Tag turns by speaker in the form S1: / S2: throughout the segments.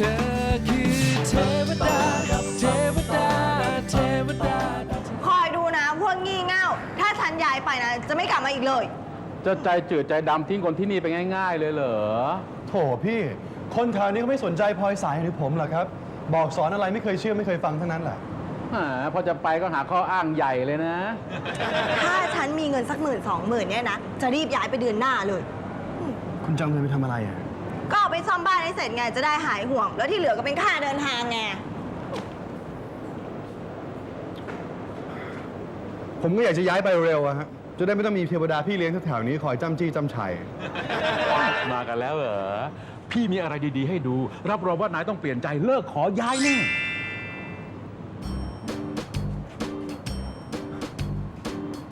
S1: ธอคือเทวดา เทวดา เทวดา
S2: คอยดูนะพวกงี่เง่า ถ้าฉันย้ายไปนะ จะไม่กลับมาอีกเลย
S3: จะใจจืดใจดำทิ้งคนที่นี่ไปง่ายๆเลยเหรอ
S4: โถพี่ คนแถวนี้ก็ไม่สนใจพลอยสายหรือผมหรอกครับ บอกสอนอะไรไม่เคยเชื่อไม่เคยฟังทั้งนั้นแหละ
S3: แหมพอจะไปก็หาข้ออ้างใหญ่เลยนะ
S2: ถ้าฉันมีเงินสักหมื่นสองหมื่นเนี่ยนะ จะรีบย้ายไปเดือนหน้าเลย
S4: คุณจะเอาเงินไปทำอะไรอะ
S2: ก็เอาไปซ่อมบ้านให้เสร็จไงจะได้หายห่วง แล้วที่เหลือก็เป็นค่าเดินทางไง
S4: ผมก็อยากจะย้ายไปเร็วอะฮะ จะได้ไม่ต้องมีเทวดาพี่เลี้ยงแถวๆนี้คอยจ้ำจี้จ้ำชัย
S3: มากันแล้วเหรอ พี่มีอะไรดี ๆ ให้ดู รับรองว่านายต้องเปลี่ยนใจเลิกขอย้ายแน่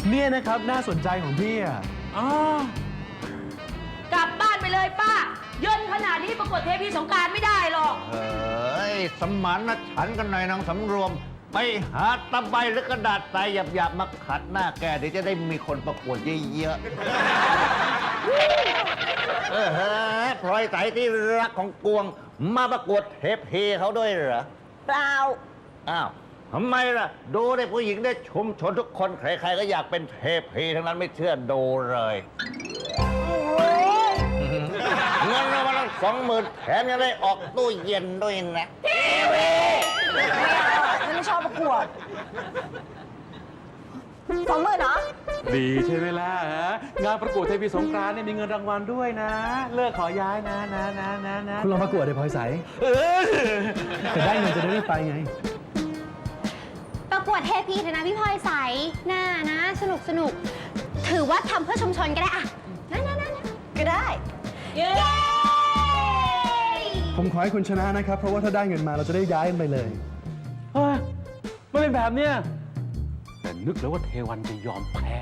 S4: เนี่ยนะครับน่าสนใจของพี่อะ
S3: อ๋อ
S5: กลับบ้านไปเลยป้า ย่นขนาดนี้ประกวดเทพีสงกรารไม่ได้หรอก
S6: เอ้ยสมานนะฉันกันหน่อยนางสำรวม ไปหาตะไบหรือกระดาษทรายหยาบๆมาขัดหน้าแกเดี๋ยวจะได้มีคนประกวดเยอะๆเออฮะพลอยใสที่รักของกวง มาประกวดเทปเฮเขาด้วยเหรอ
S2: เปล่า
S6: อ้าวทำไมล่ะ ดูได้ผู้หญิงได้ชุมชนทุกคน ใครๆก็อยากเป็นเทพเฮทั้งนั้นไม่เชื่อดูเลย สองหมื่นแถมยังได้ออกตู้เย็นด้วยนะ
S2: ฉันไม่ชอบประกวดสองหมื่นเหรอ
S3: ดีใช่ไหมล่ะฮะงานประกวดเทพีสงกรานต์เนี่ยมีเงินรางวัลด้วยนะ เลิกขอย้ายนะนะนะนะนะ
S4: คุณลองประกวดเลยพลอยใส
S3: เออ
S4: จะได้เงินจะได้ไม่ไปไง
S7: ประกวดเทพีเถอะนะพี่พลอยใสน่านะ สนุกสนุก ถือว่าทำเพื่อชุมชนก็ได้อะนะนะนะนะ
S2: ก็ได้
S5: เย้
S4: ผมขอให้คุณชนะนะครับ เพราะว่าถ้าได้เงินมาเราจะได้ย้ายกันไปเลย
S3: เฮ้ยไม่เป็นแบบเนี้ยแต่นึกแล้วว่าเทวันจะยอมแพ้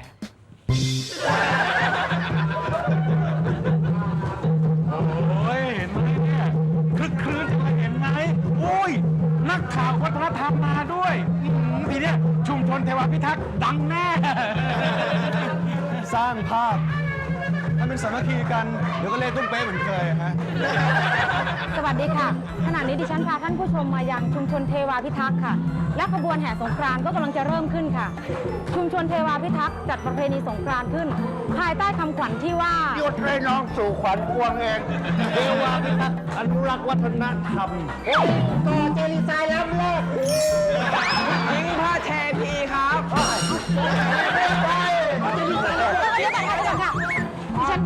S3: โอ้ยเห็นไหมเนี่ยคลึกคลื้นเห็นไหมโอ้ย นักข่าววัฒนธรรมมาด้วยอื้อหือทีเนี้ยชุมชนเทวาพิทักษ์ดังแน่
S4: สร้างภาพถ้าเป็นสามัคคีกัน เดี๋ยวก็เล่นตุ้มเป๊ะเหมือนเคยฮะ
S8: ส วัสดีค่ะ ขณะนี้ดิฉันพาท่านผู้ชมมายังชุมชนเทวาพิทักษ์ค่ะ และขบวนแห่สงกรานต์ก็กำลังจะเริ่มขึ้นค่ะ ชุมชนเทวาพิทักษ์จัดประเพณีสงกรานต์ขึ้น ภายใต้คำขวัญที่ว่า
S6: หยุดเลยน้องสู่ขวัญพวงเองเทวาพิทักษ์อนุรักษ์วัฒนธรรมโอ้ยต่อเจริสายล้ำโลก
S1: ยิงผ้าแทพีครับ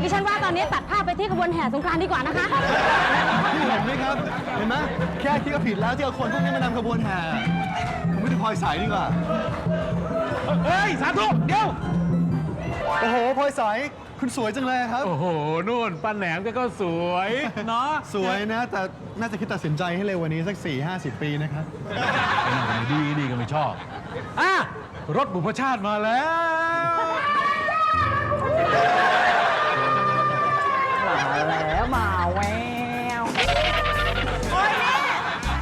S8: ดิฉันดิฉันว่าตอนนี้ตัดภาพไปที่ขบวนแห่สงกรานต์ดีกว่านะคะ
S4: พี่เห็นไหมครับ เห็นไหมแค่คิดก็ผิดแล้วที่เอาคนพวกนี้มานำขบวนแห่ผมไม่ได้พลอยสายดีกว่า
S3: เฮ้ย สาธุ เดี๋ยว
S4: โอ้โหพลอยสายคุณสวยจังเลยครับ
S3: โอ้โห นู่นป้าแหนมแกก็สวย เนาะ
S4: สวยนะ แต่น่าจะคิดตัดสินใจให้เร็วกวันนี้สัก 4 50 ปีนะครับ
S3: ดีดีก็ไม่ชอบ อะ รถบุพชาติมาแล้ว
S2: โอ๊ยแม่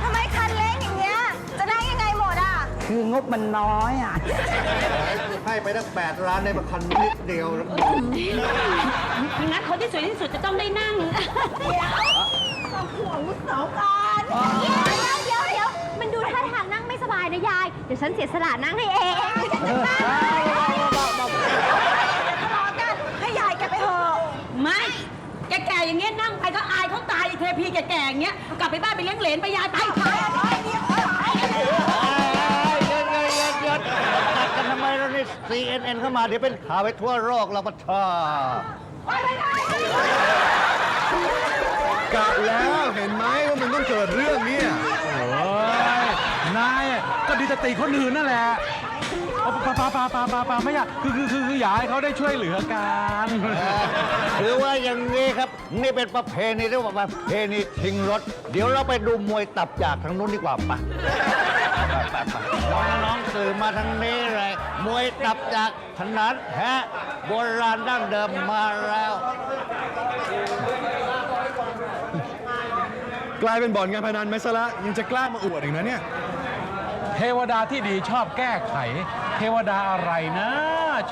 S2: ทำไมคันเล็กอย่างเงี้ย จะได้ยังไงหมดอะ
S9: คืองบมันน้อยอะ
S6: ให้ไปตั้งแปดร้านในประคันนิดเดียว
S5: งั้นคนที่สวยที่สุดจะต้องได้นั่ง
S2: ห่วงลูกสาวก่อน
S7: เดี๋ยวเดี๋ยวเดี๋ยวมันดูท่าทางนั่งไม่สบายนะยาย เดี๋ยวฉันเสียสละนั่งให้เอง
S2: ทะเลาะกัน ให้ยายแกไปเถอะ
S5: ไม่ แก่ๆ อย่างเงี้ยนั่งไปก็อายเขาตายเทพีแก่ๆอย่างเงี้ยกลับไปบ้านไปเลี้ยงเหลนไปยายไปไป
S6: เยอะเยอะเยอะเยอะตัดกันทำไมแล้วนี่ CNN เข้ามาเดี๋ยวเป็นข่าวไปทั่วโลกเราปะทอกะ
S4: แล้วเห็นไหมว่ามันต้องเกิดเรื่องเนี่ย
S3: โอ้ยนายอะก็ดีจะตีคนอื่นนั่นแหละ ปาปาปาปาปาปาไม่อยากคือคือคืออยากให้เขาได้ช่วยเหลือกัน
S6: ถือว่าอย่างนี้ครับนี่เป็นประเพณีเรียกว่าประเพณีชิงรถ เดี๋ยวเราไปดูมวยตับจากทางนู้นดีกว่าปะไปไปไปน้องสื่อมาทางนี้เลยมวยตับจากถนัดแท้โบราณดั้งเดิมมาแล้ว
S4: กลายเป็นบ่อนการพนันไหมซะละยังจะกล้ามาอวดอีกนะเนี่ย
S3: เทวดาที่ดีชอบแก้ไข เทวดาอะไรนะ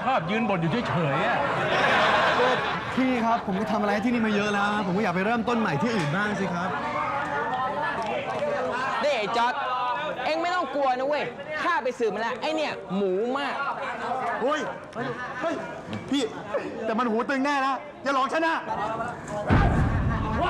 S3: ชอบยืนบนอยู่เฉยๆอะ
S4: พี่ครับผมก็ทำอะไรที่นี่มาเยอะแล้วผมก็อยากไปเริ่มต้นใหม่ที่อื่นบ้างสิครับ
S1: จอดเอ็งไม่ต้องกลัวนะเว้ย ข้าไปสืบมาแล้ว ไอเนี่ย หมูมาก
S4: เฮ้ยเฮ้ย เฮ้ย พี่ แต่มันหูตึงแน่นะ อย่าหลอกฉันนะ
S1: ห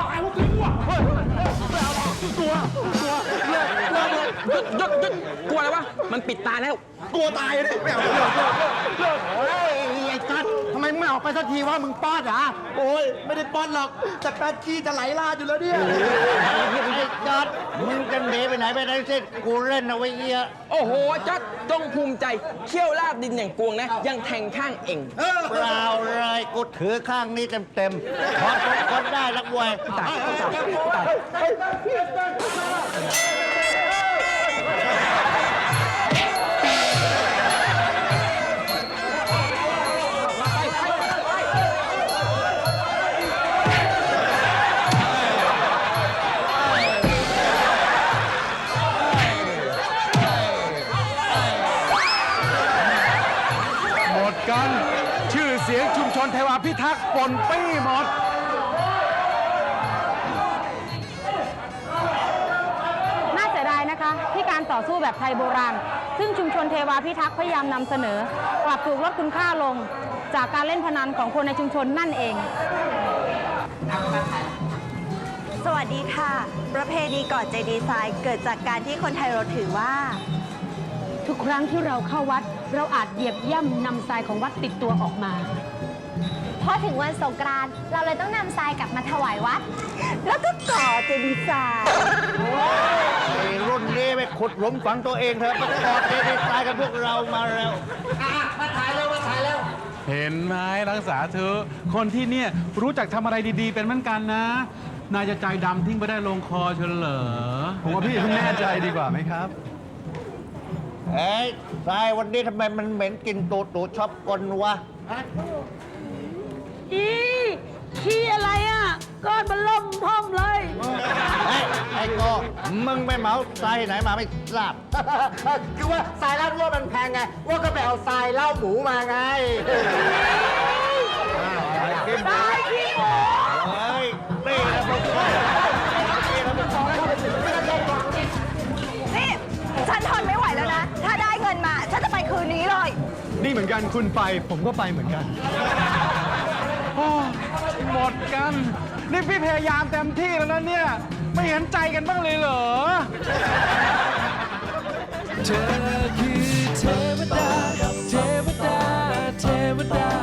S1: ยุดหยุดหยุดกลัวอะไรวะ มันปิดตาแล้ว
S4: กลัวตายเลยไม่เอาเลิกเลิกเลิกเฮ้ยไอ้กัด ไมมึงไม่ออกไปสักทีว่ามึงป้อนเหรอโอ้ยไม่ได้ป้อนหรอก แต่แป๊ดกี้จะไหลลาดอยู่แล้วเนี่ย
S6: ไอ้จอดมึงจะหนีไปไหนไปไหนเส้นกูเล่นเอาไว้เยอะ
S1: โอ้โหจอดจงภูมิใจเขี้ยวลาบดินอย่างกวงนะ ยังแทงข้างเอ็ง
S6: เปล่าเลยกูถือข้างนี้เต็มๆพอทุกคนได้ลักเวย
S3: หม ปนปี้หมด
S8: น่าเสียดายนะคะที่การต่อสู้แบบไทยโบราณ ซึ่งชุมชนเทวาพิทักษ์พยายามนำเสนอ กลับถูกลดคุณค่าลง จากการเล่นพนันของคนในชุมชนนั่นเอง
S2: สวัสดีค่ะ ประเพณีกอดเจดีย์ทรายเกิดจากการที่คนไทยเราถือว่า
S5: ทุกครั้งที่เราเข้าวัด เราอาจเหยียบย่ำนำทรายของวัดติดตัวออกมา
S7: พอถึงวันสงกรานต์เราเลยต้องนำทรายกลับมาถวายวัด
S2: แล้วก็ก่อเจดีย์ทราย
S6: ไอ้รุ่นนี้ไปขุดหลุมฝังตัวเองเถอะไปกอดเทพตายกันพวกเรามาแล้ว
S3: เห็นไหมรักษาเธอะคนที่เนี่ยรู้จักทำอะไรดีๆ เป็นเหมือนกันนะ นายจะใจดำทิ้งไปได้ลงคอเฉลเหรอ
S4: ผมว่าพี่เพิ่งแน่ใจดีกว่าไหมครับ
S6: เอ้ยทรายวันนี้ทำไมมันเหม็นกลินตูดตูดชอบกลวะ
S5: มึ
S6: งไปเหมาทรายไหนมาไม่ทราบ
S4: คือว่าทรายลาดวัวมันแพงไงว่าก็ไปเอาทรายเล่าหมูมาไง
S6: ตายขี้หมูเฮ้ยนี่นะพวกเรา
S2: นี่ฉันทนไม่ไหวแล้วนะ ถ้าได้เงินมา ฉันจะไปคืนนี้เลย
S4: นี่เหมือนกันคุณไปผมก็ไปเหมือนกัน
S3: โอ้หมดกัน นี่พี่พยายามเต็มที่แล้วนะเนี่ย ไม่เห็นใจกันบ้างเลยเหรอ
S1: เธอคือเทวดา เทวดา เทวดา